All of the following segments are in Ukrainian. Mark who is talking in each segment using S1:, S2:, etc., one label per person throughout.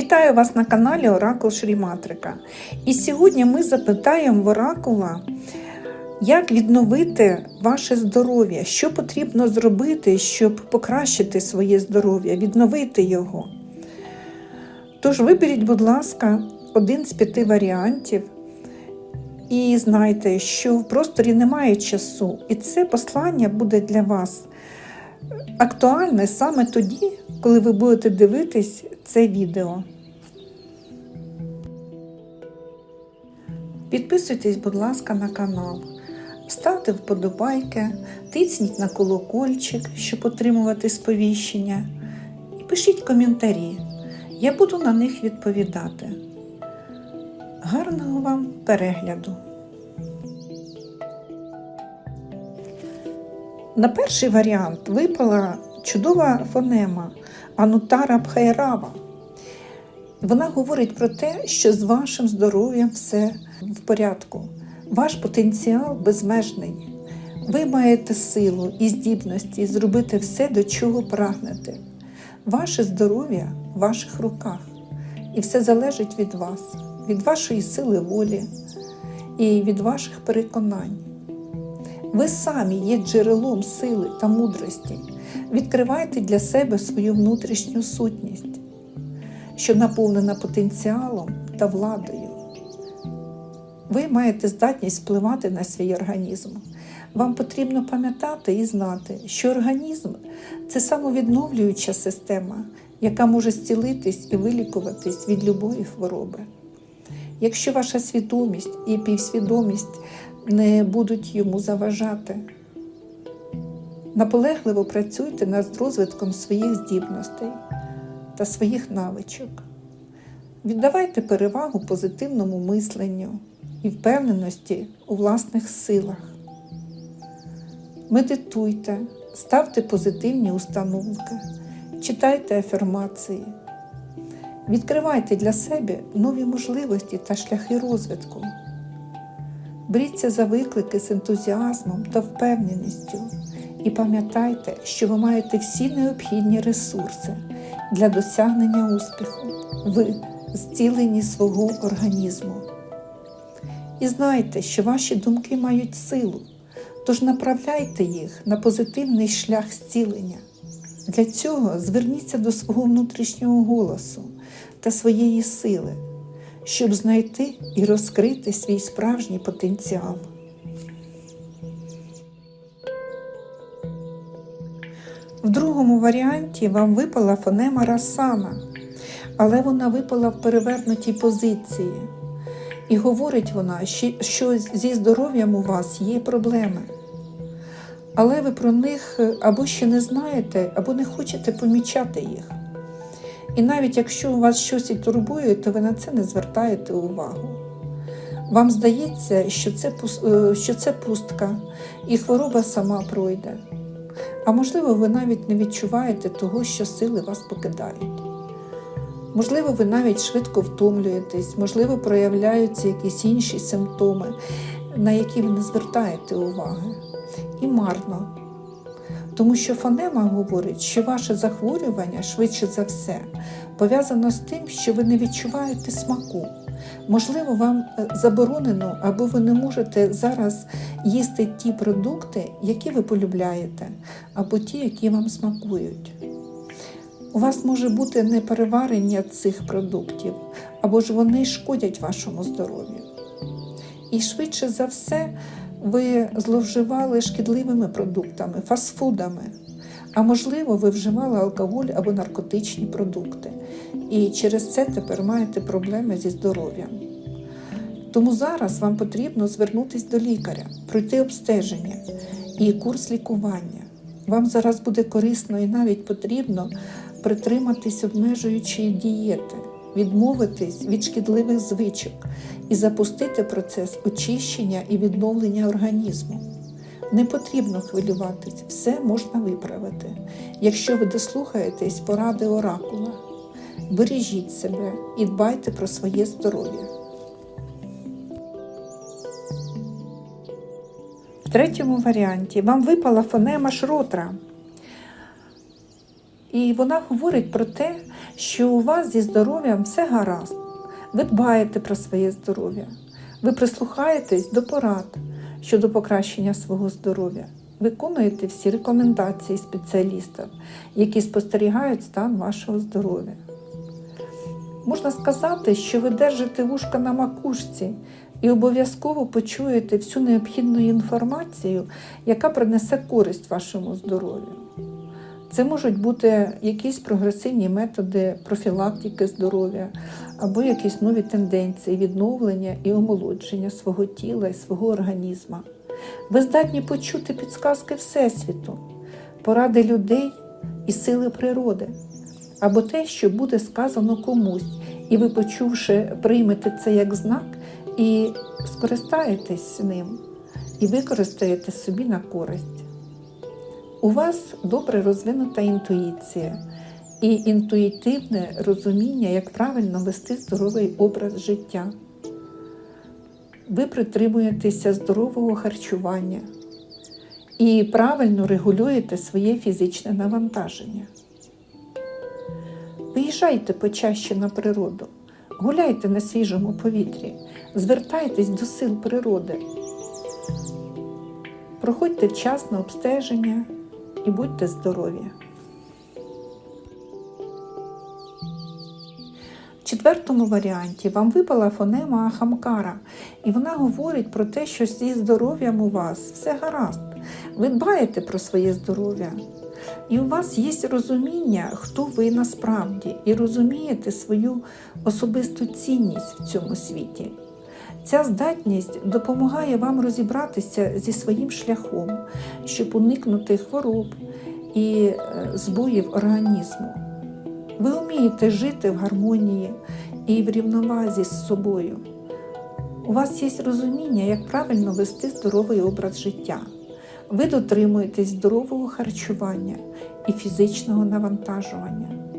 S1: Вітаю вас на каналі Оракул Шріматрика. І сьогодні ми запитаємо в Оракула, як відновити ваше здоров'я, що потрібно зробити, щоб покращити своє здоров'я, відновити його. Тож виберіть, будь ласка, один з п'яти варіантів. І знайте, що в просторі немає часу, і це послання буде для вас актуальне саме тоді, коли ви будете дивитись це відео. Підписуйтесь, будь ласка, на канал, ставте вподобайки, тисніть на колокольчик, щоб отримувати сповіщення, і пишіть коментарі. Я буду на них відповідати. Гарного вам перегляду! На перший варіант випала чудова фонема Анутара Бхайрава. Вона говорить про те, що з вашим здоров'ям все в порядку. Ваш потенціал безмежний. Ви маєте силу і здібності зробити все, до чого прагнете. Ваше здоров'я в ваших руках. І все залежить від вас, від вашої сили волі і від ваших переконань. Ви самі є джерелом сили та мудрості. Відкривайте для себе свою внутрішню сутність, що наповнена потенціалом та владою. Ви маєте здатність впливати на свій організм. Вам потрібно пам'ятати і знати, що організм це самовідновлююча система, яка може зцілитись і вилікуватись від любої хвороби. Якщо ваша свідомість і півсвідомість не будуть йому заважати, наполегливо працюйте над розвитком своїх здібностей та своїх навичок. Віддавайте перевагу позитивному мисленню і впевненості у власних силах. Медитуйте, ставте позитивні установки, читайте афірмації, відкривайте для себе нові можливості та шляхи розвитку. Беріться за виклики з ентузіазмом та впевненістю і пам'ятайте, що ви маєте всі необхідні ресурси для досягнення успіху в зціленні свого організму. І знайте, що ваші думки мають силу, тож направляйте їх на позитивний шлях зцілення. Для цього зверніться до свого внутрішнього голосу та своєї сили, щоб знайти і розкрити свій справжній потенціал. В другому варіанті вам випала фонема Расана, але вона випала в перевернутій позиції. І говорить вона, що зі здоров'ям у вас є проблеми. Але ви про них або ще не знаєте, або не хочете помічати їх. І навіть якщо у вас щось і турбує, то ви на це не звертаєте увагу. Вам здається, що це, що це пустка, і хвороба сама пройде. А можливо, ви навіть не відчуваєте того, що сили вас покидають. Можливо, ви навіть швидко втомлюєтесь, можливо, проявляються якісь інші симптоми, на які ви не звертаєте уваги. І марно. Тому що фонема говорить, що ваше захворювання швидше за все пов'язано з тим, що ви не відчуваєте смаку. Можливо, вам заборонено, або ви не можете зараз їсти ті продукти, які ви полюбляєте, або ті, які вам смакують. У вас може бути непереварення цих продуктів, або ж вони шкодять вашому здоров'ю. І швидше за все, ви зловживали шкідливими продуктами, фастфудами, а можливо, ви вживали алкоголь або наркотичні продукти. І через це тепер маєте проблеми зі здоров'ям. Тому зараз вам потрібно звернутися до лікаря, пройти обстеження і курс лікування. Вам зараз буде корисно і навіть потрібно притриматись обмежуючої дієти, відмовитись від шкідливих звичок і запустити процес очищення і відновлення організму. Не потрібно хвилюватись, все можна виправити, якщо ви дослухаєтесь поради оракула. Бережіть себе і дбайте про своє здоров'я. В третьому варіанті вам випала фонема шротра. І вона говорить про те, що у вас зі здоров'ям все гаразд. Ви дбаєте про своє здоров'я, ви прислухаєтесь до порад щодо покращення свого здоров'я, виконуєте всі рекомендації спеціалістів, які спостерігають стан вашого здоров'я. Можна сказати, що ви держите вушка на макушці і обов'язково почуєте всю необхідну інформацію, яка принесе користь вашому здоров'ю. Це можуть бути якісь прогресивні методи профілактики здоров'я або якісь нові тенденції відновлення і омолодження свого тіла і свого організму. Ви здатні почути підсказки Всесвіту, поради людей і сили природи, або те, що буде сказано комусь, і ви, почувши, приймете це як знак і скористаєтесь ним, і використаєте собі на користь. У вас добре розвинута інтуїція і інтуїтивне розуміння, як правильно вести здоровий образ життя. Ви притримуєтеся здорового харчування і правильно регулюєте своє фізичне навантаження. Виїжджайте почаще на природу, гуляйте на свіжому повітрі, звертайтесь до сил природи, проходьте вчасне обстеження і будьте здорові. В четвертому варіанті вам випала фонема Ахамкара, і вона говорить про те, що зі здоров'ям у вас все гаразд. Ви дбаєте про своє здоров'я. І у вас є розуміння, хто ви насправді, і розумієте свою особисту цінність в цьому світі. Ця здатність допомагає вам розібратися зі своїм шляхом, щоб уникнути хвороб і е, збоїв організму. Ви вмієте жити в гармонії і в рівновазі з собою. У вас є розуміння, як правильно вести здоровий образ життя. Ви дотримуєтесь здорового харчування і фізичного навантажування.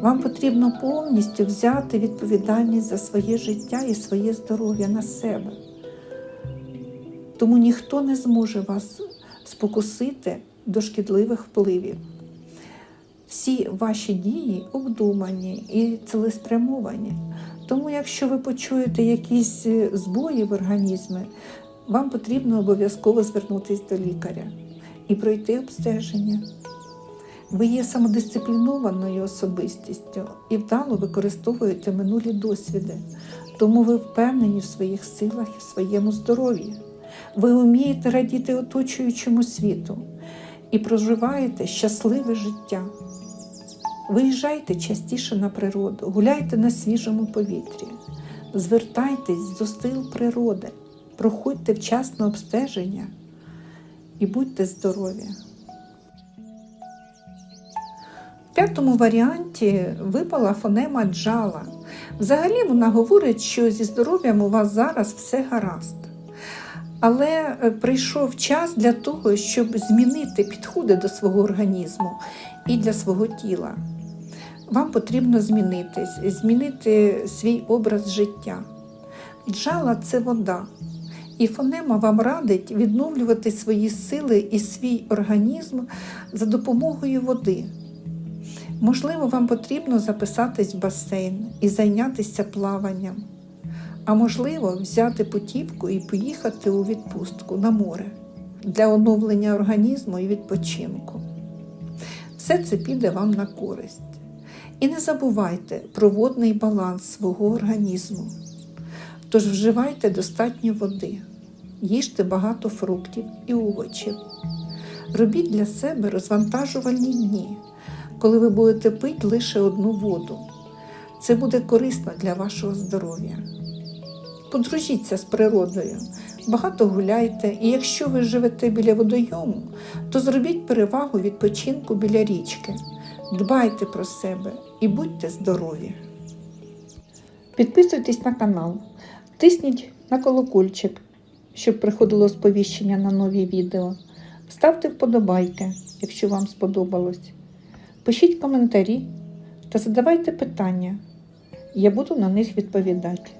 S1: Вам потрібно повністю взяти відповідальність за своє життя і своє здоров'я на себе. Тому ніхто не зможе вас спокусити до шкідливих впливів. Всі ваші дії обдумані і цілеспрямовані. Тому, якщо ви почуєте якісь е, збої в організмі, вам потрібно обов'язково звернутися до лікаря і пройти обстеження. Ви є самодисциплінованою особистістю і вдало використовуєте минулі досвіди, тому ви впевнені в своїх силах і в своєму здоров'ї. Ви вмієте радіти оточуючому світу і проживаєте щасливе життя. Виїжджайте частіше на природу, гуляйте на свіжому повітрі, звертайтесь до сил природи, проходьте вчасне обстеження і будьте здорові. П'ятому варіанті випала фонема джала. Взагалі вона говорить, що зі здоров'ям у вас зараз все гаразд. Але е, прийшов час для того, щоб змінити підходи до свого організму і для свого тіла. Вам потрібно змінитись, змінити свій образ життя. Джала це вода, і фонема вам радить відновлювати свої сили і свій організм за допомогою води. Можливо, вам потрібно записатись в басейн і зайнятися плаванням, а можливо, взяти путівку і поїхати у відпустку на море для оновлення організму і відпочинку. Все це піде вам на користь. І не забувайте про водний баланс свого організму. Тож вживайте достатньо води, їжте багато фруктів і овочів. Робіть для себе розвантажувальні дні, коли ви будете пити лише одну воду. Це буде корисно для вашого здоров'я. Подружіться з природою, багато гуляйте, і якщо ви живете біля водойому, то зробіть перевагу відпочинку біля річки. Дбайте про себе і будьте здорові. Підписуйтесь на канал, тисніть на колокольчик, щоб приходило сповіщення на нові відео. Ставте вподобайки, якщо вам сподобалось. Пишіть коментарі та задавайте питання. Я буду на них відповідати.